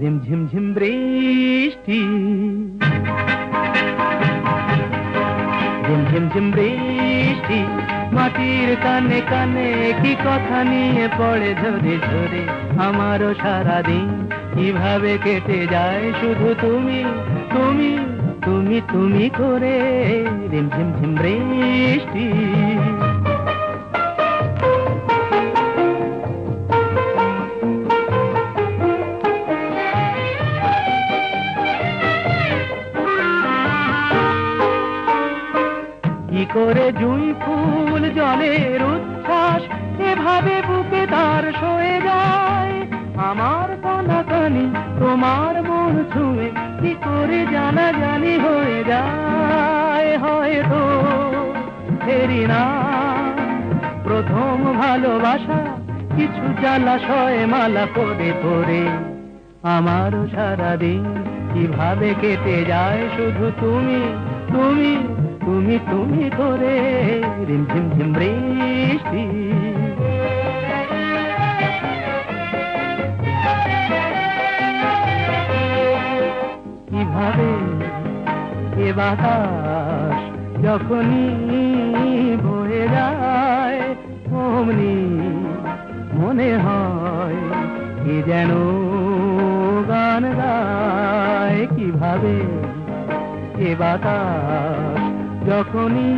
ঝিম ঝিম বৃষ্টি। ঝিম ঝিম বৃষ্টি, মাটির কানে কানে কি কথা নিয়ে পড়ে ঝরে ঝরে? আমারও সারাদিন কীভাবে কেটে যায় শুধু তুমি তুমি তুমি তুমি করে? রিম ঝিম ঝিম বৃষ্টি। কি করে জুই ফুল জলের উচ্ছ্বাস এভাবে বুকে তার সয়ে যায়? আমার কানাকানি তোমার মন ছুঁয়ে কি করে জানা জানি হয়ে যায়? হয়তো ফেরি না। প্রথম ভালোবাসা কিছু জ্বালাশয় মালা করে করে আমারও সারাদিন কীভাবে কেটে যায় শুধু তুমি তুমি তুমি তুমি করে রিম, ঝিম ঝিম বৃষ্টি। কীভাবে এ বাতাস যখনই বয়ে যায়, অমনি মনে হয় কি যেন গান গায়। কীভাবে এ বাতাস যখনই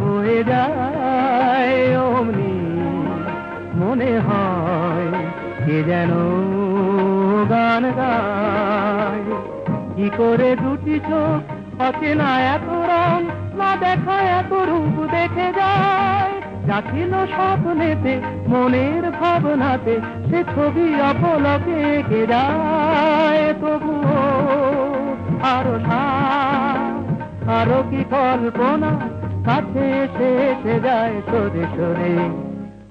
বয়ে যায়, অমনি মনে হয় কে যেন গান গায়। কি করে দুটি চোখ অচেনা এত রং, না দেখা এত রূপ দেখে যায়। যা ছিল স্বপ্নেতে, মনের ভাবনাতে, সে ছবি অপলকে এঁকে যায় তবুও আরও সার আরও কি কল্পনা? কাছে এসে যায় সরে সরে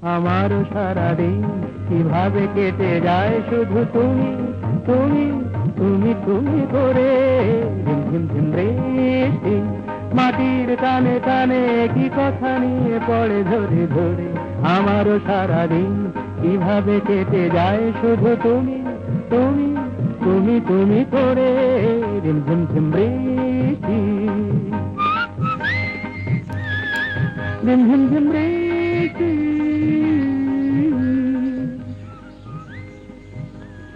আমার সারাদিন কীভাবে কেটে যায় শুধু তুমি তুমি তুমি তুমি করে। মাটির কানে কানে কি কথা নিয়ে পড়ে ধরে ধরে। আমারও সারাদিন কীভাবে কেটে যায় শুধু তুমি তুমি তুমি তুমি করে। ঝিম ঝিম ঝিম বৃষ্টি ঝিম ঝিম ঝিম বৃষ্টি